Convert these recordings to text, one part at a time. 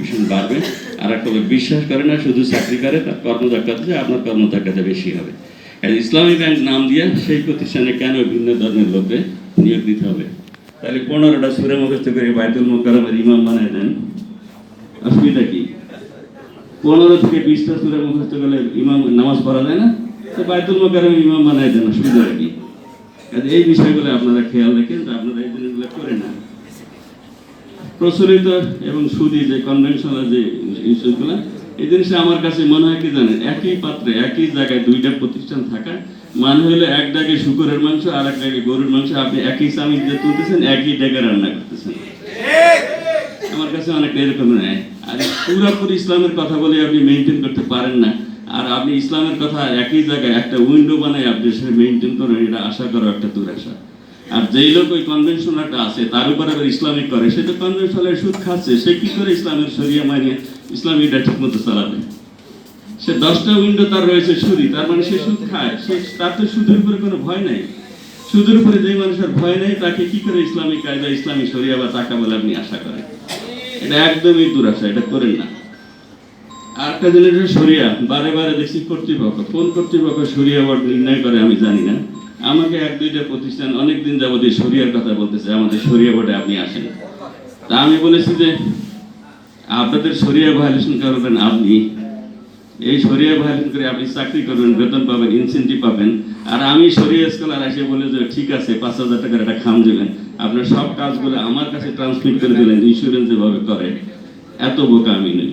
Contribution বাড়বে। আর একটা লোক বিশ্বাস করে না, শুধু চাকরি করে, তার কর্মদক্ষতা আপনার কর্মদক্ষতা বেশি হবে। আর ইসলামী ব্যাংক নাম দিয়ে সেই প্রতিষ্ঠানে কেন ভিন্ন ধরনের লোককে নিয়োগ দিতে হবে? তাহলে পনেরোটা সুরে মুখস্থ করে বাইতুল মোকারমের ইমাম বানায় দেন। অসুবিধা কি? পনেরো থেকে বিশটা সুরে মুখস্থ করলে ইমাম নামাজ পড়া যায় না? তো বাইতুল মোকারমে ইমাম বানায় দেন, অসুবিধা কি? এই বিষয়গুলো আপনারা খেয়াল রাখেন আপনারা এই জিনিসগুলো করে না প্রচলিত এবং সুদি যে কনভেনশনাল যে ইস্যুগুলো এই জিনিসটা আমার কাছে মনে হয় কি জানেন, একই পাত্রে, একই জায়গায় দুইটা প্রতিষ্ঠান থাকা মানে হলো এক ডাকে শুকরের মাংস আর এক ডাকে গরুর মাংস। আপনি একই চামিচ দিয়ে তুলতেছেন, একই ডেকে রান্না করতেছেন। আমার কাছে অনেকটা এরকম নেয় আর পুরোপুরি ইসলামের কথা বলে আপনি মেনটেন করতে পারেন না। আর আপনি ইসলামের কথা একই জায়গায় একটা উইন্ডো বানায় আপনি সেটা মেনটেন করেন, এটা আশা করো একটা দুরাশা। আর যেই লোক ওই কনভেনশনালটা আছে, তার উপর আবার ইসলামিক করে, সে তো কনভেনশনালের সুদ খাচ্ছে, সে কি করে ইসলামের সরিয়া মানিয়ে ইসলামিকটা ঠিক মতো চালাবে? সে দশটা উইন্ডো তার রয়েছে সুদি তার মানে সে সুদ খায়, সে, তার তো সুদের উপরে কোনো ভয় নাই। সুদের উপরে যেই মানুষের ভয় নেই, তাকে কি করে ইসলামিক কায়দা, ইসলামী সরিয়া বা টাকা বলে আপনি আশা করেন? এটা একদমই দুরাশা, এটা করেন না। আর একটা জিনিস সরিয়া বারে বারে দেখছি কর্তৃপক্ষ, কোন কর্তৃপক্ষ সরিয়া বোর্ড নির্ণয় করে আমি জানি না। আমাকে এক দুইটা প্রতিষ্ঠান অনেকদিন যাবত এই সরিয়ার কথা বলতেছে, আমাদের সরিয়া বোর্ডে আপনি আসেন। তা আমি বলেছি যে, আপনাদের সরিয়া ভায়োলেশন করবেন আপনি। এই সরিয়া ভায়োলেশন করে আপনি চাকরি করবেন, বেতন পাবেন ইনসেন্টিভ পাবেন। আর আমি সরিয়া স্কলার এসে বলে যে, ঠিক আছে, পাঁচ হাজার টাকার একটা খাম দেবেন। আপনার সব কাজগুলো আমার কাছে ট্রান্সমিট করে দিলেন ইন্স্যুরেন্স যেভাবে করে। এত বোকা আমি নই।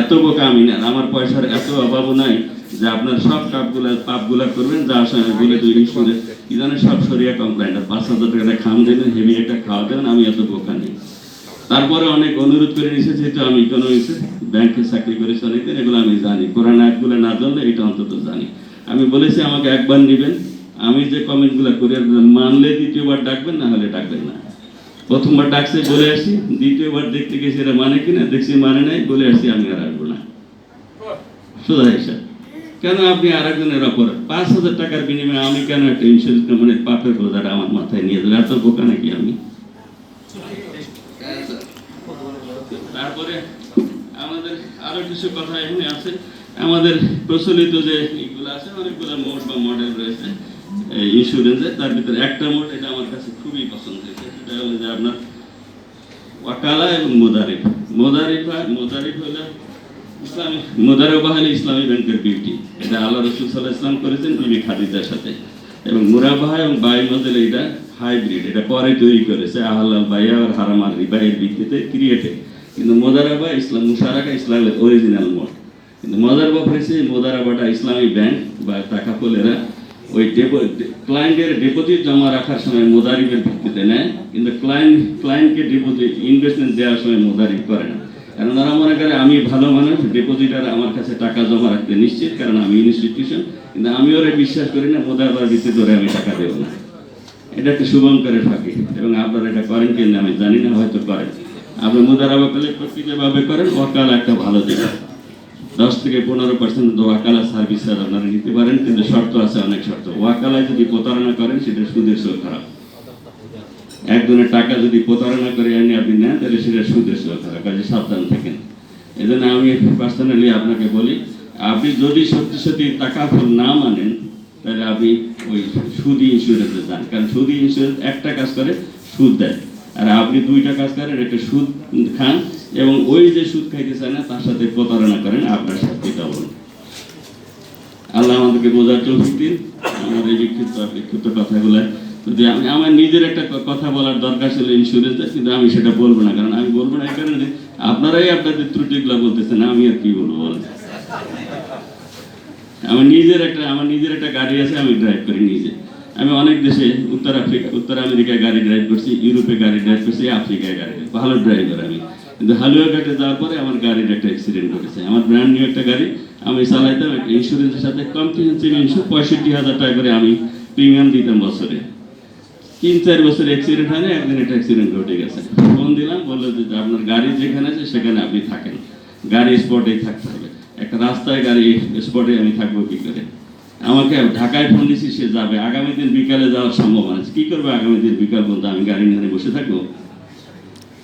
এত বোকা আমি না আমার পয়সার এত অভাবও নাই। যে আপনার সব কাপগুলা পাপগুলা করবেন যা সময় বলে দুই ইন্স্যুরেন্স কি জানেন সব সরিয়া কমপ্লেন্ট আর পাঁচ হাজার টাকা খাম দেবেন হেভি একটা খাওয়া দেবেন আমি এত বোকা নেই। তারপরে অনেক অনুরোধ করে নিয়েছে যেহেতু আমি ইকোনমিক্সে ব্যাংকে চাকরি করেছি অনেকদিন এগুলো আমি জানি। কোরআন আয়াতগুলো না জানলে এটা অন্তত জানি। আমি বলেছি আমাকে একবার নেবেন। আমি যে কমেন্টগুলো করে মানলে দ্বিতীয়বার ডাকবেন না হলে ডাকবেন না। প্রথমবার ডাকছে বলে আসি। দ্বিতীয়বার দেখতে গেছি এটা মানে কিনা দেখছি মানে নাই বলে আসি আমি আর আসব না। সোজা হিসাব। কেন আপনি আর একজনের অপরাধ পাঁচ হাজার টাকার বিনিময়ে আমি কেন একটা ইন্স্যুরেন্স কোম্পানির পাপের বোঝাটা আমার মাথায় নিয়ে দেবো এত বোকা নাকি আমি? তারপরে আমাদের আরও কিছু কথা এখানে আছে। আমাদের প্রচলিত যে এগুলো আছে, অনেকগুলো মোড বা মডেল রয়েছে ইন্স্যুরেন্সের তার ভিতরে একটা মোড এটা আমার কাছে খুবই পছন্দ হয়েছে সেটা হলো যে আপনার ওয়াকালা এবং মোদারিফ। মোদারিফ মোদারিফ হলো ইসলামী মোদারেবা হলো ইসলামী ব্যাংকের বিউটি এটা আল্লাহ রসুল সাল্লাহ ইসলাম করেছেন বিবি খাদিজার সাথে। এবং মুরাবাহা এবং বাই মডেল এটা হাইব্রিড, এটা পরে তৈরি করেছে। আহলাল বাইয়া আর হারামাল রিবাইয়ের ভিত্তিতে ক্রিয়েটেড কিন্তু মোদারাবা ইসলাম, মুশারাকা ইসলামের অরিজিনাল মোড কিন্তু মোদারবা হয়েছে মোদারাবাটা ইসলামী ব্যাংক বা টাকা পোলেরা ওই ডেপো ক্লায়েন্টের ডিপোজিট জমা রাখার সময় মোদারিফের ভিত্তিতে নেয়। কিন্তু ক্লায়েন্ট ক্লায়েন্টকে ডিপোজিট ইনভেস্টমেন্ট দেওয়ার সময় মোদারিফ করে না। কারণ ওরা মনে করে আমি ভালো মানুষ ডিপোজিটার আমার কাছে টাকা জমা রাখতে নিশ্চিত, কারণ আমি ইনস্টিটিউশন কিন্তু আমি ওরা বিশ্বাস করি না মোদারবার ভিত্তিতে ওরা আমি টাকা দেবো না। এটা একটা শুভঙ্করের ফাঁকি, এবং আপনারা এটা করেন কিনা আমি জানি না, হয়তো করেন। আপনি মুদারাবা পেলে প্রকৃতভাবে করেন ওয়াকাল একটা ভালো দিক দশ থেকে পনেরো পার্সেন্ট ওয়াকালা সার্ভিস আপনারা নিতে পারেন, কিন্তু শর্ত আছে অনেক শর্ত। ওয়াকালায় যদি প্রতারণা করেন, সেটা সুদের সহ খারাপ। একজনের টাকা যদি প্রতারণা করে এনে আপনি নেন, তাহলে সেটা সুদের খারাপ কাজে সাবধান থাকেন। এই জন্য আমি পার্সোনালি আপনাকে বলি, আপনি যদি সত্যি সত্যি টাকা ফুল না মানেন, তাহলে আপনি ওই সুদি ইন্স্যুরেন্সে যান। কারণ সুদি ইন্স্যুরেন্স একটা কাজ করে, সুদ দেয়। আর আপনি দুইটা কাজ করেন, একটা সুদ খান এবং ওই যে সুদ খাইতে চায় না, তার সাথে প্রতারণা করেন, আপনার সাথে ডবল আল্লাহ আমাদেরকে বোঝার আমার এই বিক্ষিপ্ত বিক্ষিপ্ত কথাগুলো যদি আমি আমার নিজের একটা কথা বলার দরকার ছিল ইন্স্যুরেন্সের কিন্তু আমি সেটা বলব না, কারণ আমি বলব না এই কারণে আপনারাই আপনাদের ত্রুটিগুলো বলতেছেন, আমি আর কি বলব বলেন? আমার নিজের একটা, আমার নিজের একটা গাড়ি আছে, আমি ড্রাইভ করি নিজে। আমি অনেক দেশে, উত্তর আফ্রিকা, উত্তর আমেরিকায় গাড়ি ড্রাইভ করছি, ইউরোপে গাড়ি ড্রাইভ করছি, আফ্রিকায় গাড়ি ভালো ড্রাইভার আমি। কিন্তু হালুয়াঘাটে যাওয়ার পরে আমার গাড়ির একটা অ্যাক্সিডেন্ট ঘটেছে। আমার ব্র্যান্ড নিউ একটা গাড়ি, আমি চালাইতাম ইন্স্যুরেন্সের সাথে কম্প্রিহেন্সিভ ইন্স্যুর পঁয়ষট্টি হাজার টাকা করে আমি প্রিমিয়াম দিতাম বছরে। তিন, চার বছর অ্যাক্সিডেন্ট হয় না একদিন একটা অ্যাক্সিডেন্ট ঘটে গেছে। ফোন দিলাম, বলল যে আপনার গাড়ি যেখানে আছে সেখানে আপনি থাকেন। গাড়ি স্পটেই থাকতে হবে। একটা রাস্তায় গাড়ি স্পটে আমি থাকব কি করে? আমাকে ঢাকায় ফোন দিছি, সে যাবে। আগামী দিন বিকালে যাওয়ার সম্ভাবনা আছে। কি করবে আগামী দিন বিকাল পর্যন্ত আমি গাড়ি নিয়ে বসে থাকব?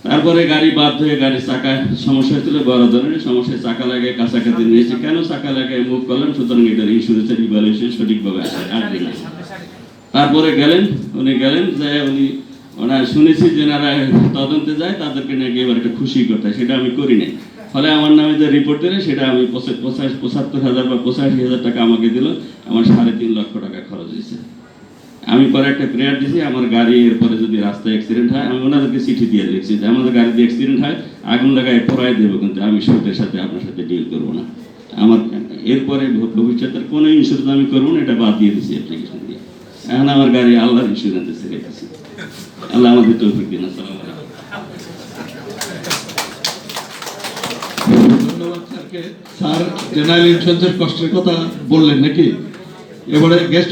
তারপরে গাড়ি বাদ হয়ে গাড়ির চাকা সমস্যা হয়েছিল, বড় ধরনের সমস্যায় চাকা লাগে, কাছাকাছি নিয়েছে কেন চাকা লাগায় মুখ করলাম, সুতরাং এটার ইন্স্যুরেন্সের ইভ্যালুয়েশন সঠিকভাবে আসে আসবে তারপরে গেলেন, উনি গেলেন যে উনি ওনার শুনেছি যে যারা তদন্তে যায়, তাদেরকে নাকি এবার একটা খুশি করতে সেটা আমি করি নাই। ফলে আমার নামে যে রিপোর্ট দিলে সেটা আমি পঁচাত্তর হাজার বা পঁচাশি হাজার টাকা আমাকে দিল, আমার সাড়ে তিন লক্ষ টাকা খরচ হয়েছে। আমি পরে একটা প্রেয়ার দিছি, আমার গাড়ি এরপরে যদি রাস্তায় অ্যাক্সিডেন্ট হয়, আমি ওনাদেরকে চিঠি দিয়ে লিখছি যে, আমাদের গাড়িতে অ্যাক্সিডেন্ট হয়, আগুন লাগায় পড়াই দেবো, কিন্তু আমি সুদের সাথে আপনার সাথে ডিল করব না। আমার এরপরে ভবিষ্যতের কোনো ইন্স্যুরেন্স আমি করব না, এটা বাদ দিয়ে দিছি অ্যাপ্লিকেশন দিয়ে। এখন আমার গাড়ি আল্লাহর ইন্স্যুরেন্সে ছেড়ে গেছে। আল্লাহ আমাদের তৌফিক দিন, আসসালামু ধন্যবাদ স্যারকে। স্যার, জেনারেল ইন্স্যুরেন্সের কষ্টের কথা বললেন নাকি? এবারে গেস্ট